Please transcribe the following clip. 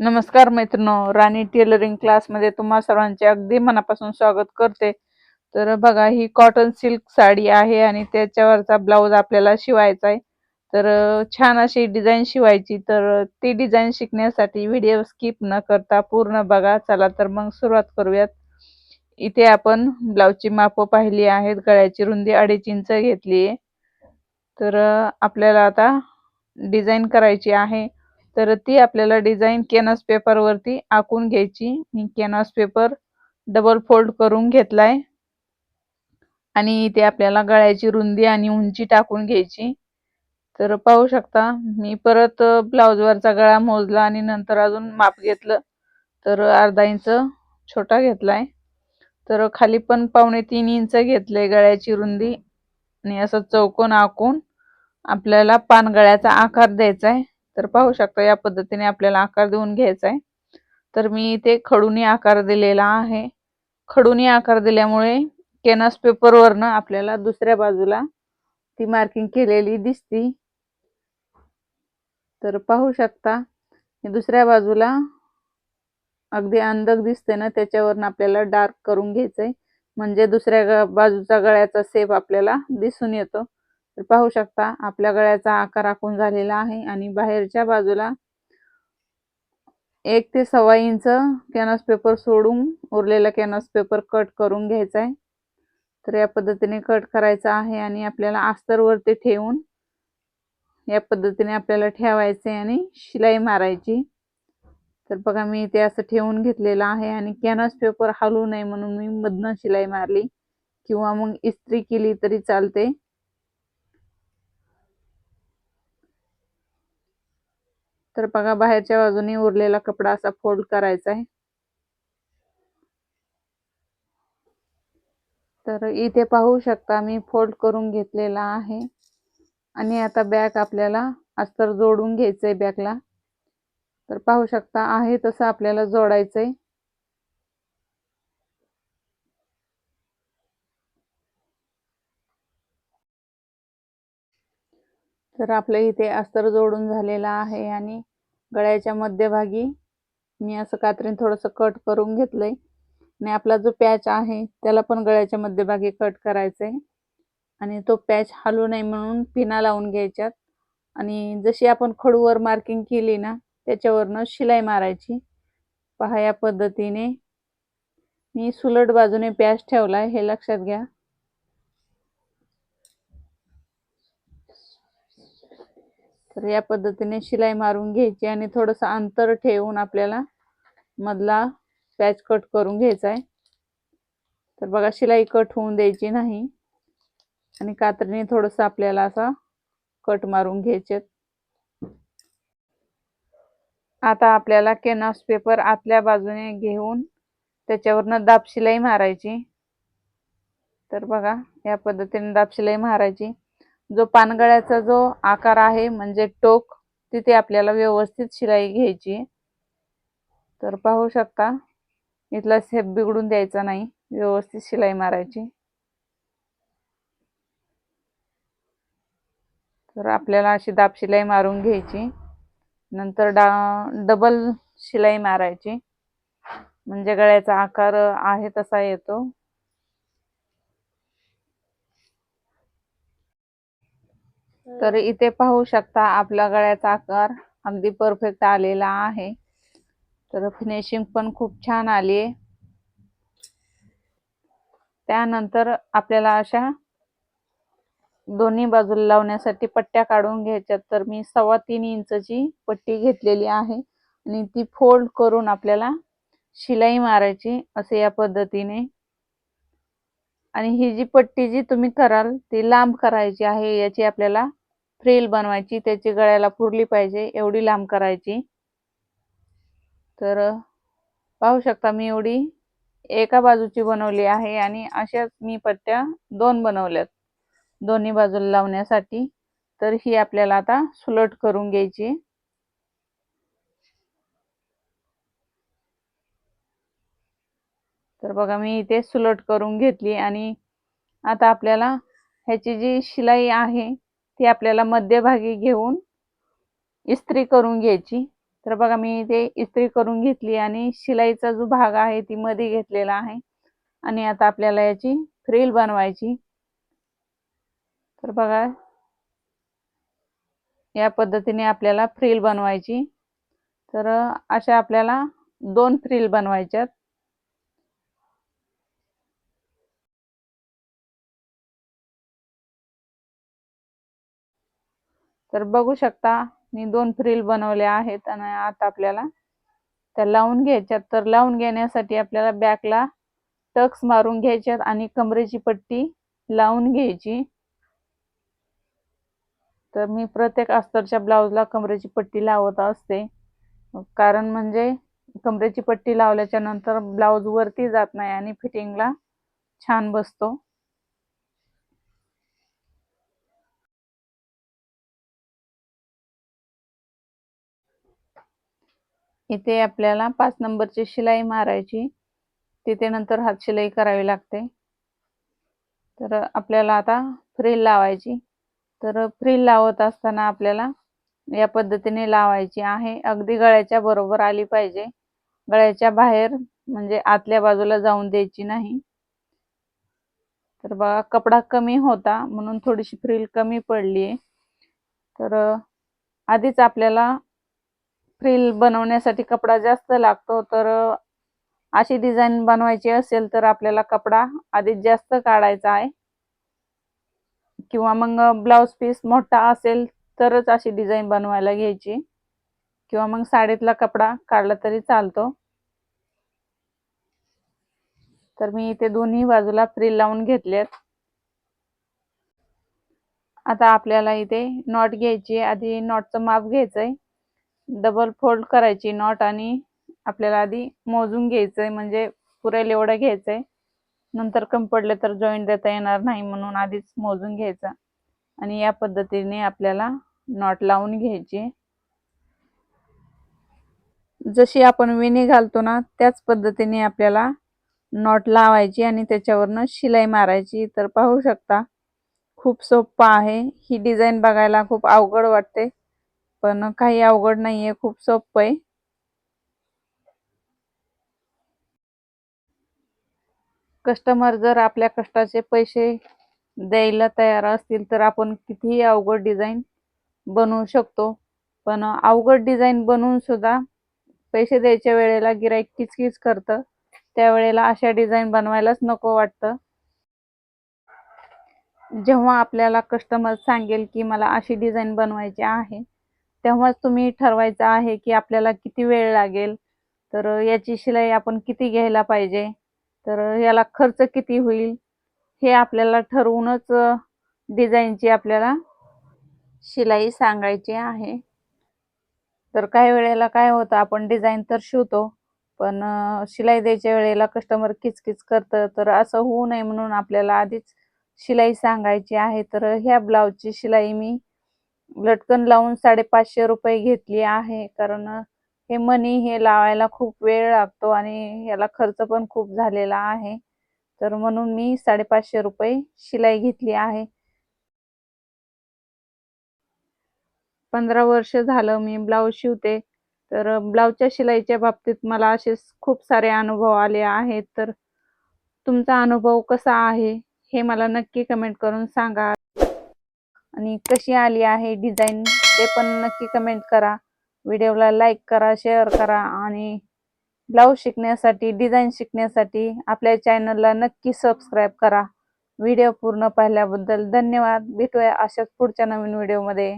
नमस्कार मित्रांनो राणी टेलरिंग क्लासमध्ये तुम्हा सर्वांचे अगदी मनापासून स्वागत करते. तर बघा ही कॉटन सिल्क साडी आहे आणि त्याच्यावरचा ब्लाऊज आपल्याला शिवायचा आहे. तर छान अशी डिझाईन शिवायची तर ती डिझाईन शिकण्यासाठी व्हिडिओ स्किप न करता पूर्ण बघा. चला तर मग सुरुवात करूयात. इथे आपण ब्लाऊजची मापं पाहिली आहेत गळ्याची रुंदी अडीच इंच घेतली आहे. तर आपल्याला आता डिझाईन करायची आहे. तर ती आपल्याला डिझाईन कॅनव्हास पेपरवरती आखून घ्यायची. मी कॅनव्हास पेपर डबल फोल्ड करून घेतलाय. आणि इथे आपल्याला गळ्याची रुंदी आणि उंची टाकून घ्यायची. तर पाहू शकता मी परत ब्लाऊजवरचा गळा मोजला आणि नंतर अजून माप घेतलं. तर अर्धा इंच छोटा घेतलाय. तर खाली पण पावणे तीन इंच घेतले गळ्याची रुंदी. आणि असं चौकोन आखून आपल्याला पानगळ्याचा आकार द्यायचा आहे तर पाहू शकता या पद्धतीने आपल्याला आकार देऊन घ्यायचा आहे. तर मी इथे खडूनी आकार दिलेला आहे. खडूनी आकार दिल्यामुळे केनस पेपरवरनं आपल्याला दुसऱ्या बाजूला ती मार्किंग केलेली दिसती. तर पाहू शकता दुसऱ्या बाजूला अगदी अंधक दिसते ना त्याच्यावरनं आपल्याला डार्क करून घ्यायचंय. म्हणजे दुसऱ्या बाजूचा गळ्याचा सेप आपल्याला दिसून येतो. तर पाहू शकता आपल्या गळ्याचा आकार आखून झालेला आहे आणि बाहेरच्या बाजूला एक ते सव्वा इंच कॅनस पेपर सोडून उरलेला कॅनस पेपर कट करून घ्यायचा आहे. तर या पद्धतीने कट करायचा आहे आणि आपल्याला आस्तरवरती ठेवून या पद्धतीने आपल्याला ठेवायचे आणि शिलाई मारायची. तर बघा मी इथे असं ठेवून घेतलेलं आहे आणि कॅनस पेपर हलू नये म्हणून मी मधनं शिलाई मारली किंवा मग इस्त्री केली तरी चालते. तर बघा बाहेरच्या बाजूने उरलेला कपडा असा फोल्ड करायचा आहे. तर इथे पाहू शकता मी फोल्ड करून घेतलेला आहे. आणि आता बॅग आपल्याला अस्तर जोडून घ्यायचं आहे बॅगला तर पाहू शकता आहे तसं आपल्याला जोडायचं आहे तर आपल्या इथे अस्तर जोडून झालेला आहे आणि गळ्याच्या मध्यभागी मी असं कात्रीने थोडंसं कट करून घेतलंय. आणि आपला जो पॅच आहे त्याला पण गळ्याच्या मध्यभागी कट करायचंय. आणि तो पॅच हलू नये म्हणून पिना लावून घ्यायच्यात. आणि जशी आपण खडूवर मार्किंग केली ना त्याच्यावरनं शिलाई मारायची. पहा या पद्धतीने. मी सुलट बाजूने पॅच ठेवलाय हे लक्षात घ्या. तर या पद्धतीने शिलाई मारून घ्यायची आणि थोडंसं अंतर ठेवून आपल्याला मधला पॅच कट करून घ्यायचा आहे. तर बघा शिलाई कट होऊन द्यायची नाही. आणि कात्रीने थोडंसं आपल्याला असा कट मारून घ्यायचे आता आपल्याला केनॉस पेपर आतल्या बाजूने घेऊन त्याच्यावरनं दाब शिलाई मारायची. तर बघा या पद्धतीने दाब शिलाई मारायची. जो पानगळ्याचा जो आकार आहे म्हणजे टोक तिथे आपल्याला व्यवस्थित शिलाई घ्यायची तर पाहू शकता इथला सेप बिघडून द्यायचा नाही व्यवस्थित शिलाई मारायची. तर आपल्याला अशी दाब शिलाई मारून घ्यायची. नंतर डा डबल शिलाई मारायची. म्हणजे गळ्याचा आकार आहे तसा येतो. तर इथे पाहू शकता आपला गळ्याचा आकार अगदी परफेक्ट आलेला आहे. तर फिनिशिंग पण खूप छान आली आहे. त्यानंतर आपल्याला अशा दोन्ही बाजूला लावण्यासाठी पट्ट्या काढून घ्यायच्यात. तर मी सव्वा तीन इंचची पट्टी घेतलेली आहे. आणि ती फोल्ड करून आपल्याला शिलाई मारायची असे या पद्धतीने. आणि ही जी पट्टी जी तुम्ही कराल ती लांब करायची आहे याची आपल्याला फ्रेल बनवायची त्याची गळ्याला पुरली पाहिजे एवढी लांब करायची. तर पाहू शकता मी एवढी एका बाजूची बनवली आहे आणि अशाच मी पट्ट्या दोन बनवल्यात. दोन्ही बाजूला लावण्यासाठी. तर ही आपल्याला आता सुलट करून घ्यायची. तर बघा मी इथे सुलट करून घेतली आणि आता आपल्याला ह्याची जी शिलाई आहे ती आपल्याला मध्यभागी घेऊन इस्त्री करून घ्यायची. तर बघा मी ते इस्त्री करून घेतली आणि शिलाईचा जो भाग आहे ती मध्ये घेतलेला आहे. आणि आता आपल्याला याची फ्रिल बनवायची. तर बघा या पद्धतीने आपल्याला फ्रिल बनवायची. तर अशा आपल्याला दोन फ्रिल बनवायच्यात. तर बघू शकता मी दोन फ्रिल बनवल्या आहेत आणि आता आपल्याला त्या लावून घ्यायच्यात. तर लावून घेण्यासाठी आपल्याला बॅकला टक्स मारून घ्यायच्यात आणि कमरेची पट्टी लावून घ्यायची. तर मी प्रत्येक अस्तरच्या ब्लाऊजला कमरेची पट्टी लावत असते. कारण म्हणजे कमरेची पट्टी लावल्याच्या नंतर ब्लाऊज वरती जात नाही आणि फिटिंगला छान बसतो. इथे आपल्याला पाच नंबरची शिलाई मारायची. तिथे नंतर हात शिलाई करावी लागते. तर आपल्याला आता फ्रिल लावायची. तर फ्रिल लावत असताना आपल्याला या पद्धतीने लावायची आहे. अगदी गळ्याच्या बरोबर आली पाहिजे. गळ्याच्या बाहेर म्हणजे आतल्या बाजूला जाऊन द्यायची नाही. तर बघा कपडा कमी होता म्हणून थोडीशी फ्रिल कमी पडली आहे तर आधीच आपल्याला फ्रिल बनवण्यासाठी कपडा जास्त लागतो तर अशी डिझाईन बनवायची असेल तर आपल्याला कपडा आधीच जास्त काढायचा आहे. किंवा मग ब्लाऊज पीस मोठा असेल तरच अशी डिझाईन बनवायला घ्यायची. किंवा मग साडीतला कपडा काढला तरी चालतो. तर मी इथे दोन्ही बाजूला फ्रिल लावून घेतलेत आता आपल्याला इथे नॉट घ्यायची आधी नॉटचं माप घ्यायचंय. डबल फोल्ड करायची नॉट आणि आपल्याला आधी मोजून घ्यायचं आहे म्हणजे पुरेल एवढं घ्यायचं आहे नंतर कमी पडले तर जॉईंट देता येणार नाही म्हणून आधीच मोजून घ्यायचा. आणि या पद्धतीने आपल्याला नॉट लावून घ्यायची. जशी आपण विणी घालतो ना त्याच पद्धतीने आपल्याला नॉट लावायची आणि त्याच्यावरनं शिलाई मारायची. तर पाहू शकता खूप सोपं आहे. ही डिझाईन बघायला खूप अवघड वाटते. पण काही अवघड नाहीये खूप सोपं आहे कस्टमर जर आपल्या कष्टाचे पैसे द्यायला तयार असतील तर आपण कितीही अवघड डिझाईन बनवू शकतो. पण अवघड डिझाईन बनवून सुद्धा पैसे द्यायच्या वेळेला गिराईक किचकिच करतं. त्यावेळेला अशा डिझाईन बनवायलाच नको वाटतं. जेव्हा आपल्याला कस्टमर सांगेल की मला अशी डिझाईन बनवायची आहे तेव्हाच तुम्ही ठरवायचं आहे की आपल्याला किती वेळ लागेल? तर याची शिलाई आपण किती घ्यायला पाहिजे? तर याला खर्च किती होईल? हे आपल्याला ठरवूनच डिझाईनची आपल्याला शिलाई सांगायची आहे. तर काही वेळेला काय होतं आपण डिझाईन तर शिवतो पण शिलाई द्यायच्या वेळेला कस्टमर किचकिच करतं. तर असं होऊ नये म्हणून आपल्याला आधीच शिलाई सांगायची आहे. तर ह्या ब्लाऊजची शिलाई मी लटकन लावून साडेपाचशे रुपये घेतली आहे. कारण हे मनी हे लावायला खूप वेळ लागतो आणि याला खर्च पण खूप झालेला आहे. तर म्हणून मी साडेपाचशे रुपये शिलाई घेतली आहे. पंधरा वर्ष झालं मी ब्लाऊज शिवते. तर ब्लाऊजच्या शिलाईच्या बाबतीत मला असे खूप सारे अनुभव आले आहेत. तर तुमचा अनुभव कसा आहे हे मला नक्की कमेंट करून सांगा. आणि कशी आली आहे डिझाईन ते पण नक्की कमेंट करा. व्हिडिओला लाईक करा शेअर करा आणि ब्लाऊज शिकण्यासाठी डिझाईन शिकण्यासाठी आपल्या चॅनलला नक्की सबस्क्राईब करा. व्हिडिओ पूर्ण पाहिल्याबद्दल धन्यवाद. भेटूया अशाच पुढच्या नवीन व्हिडिओमध्ये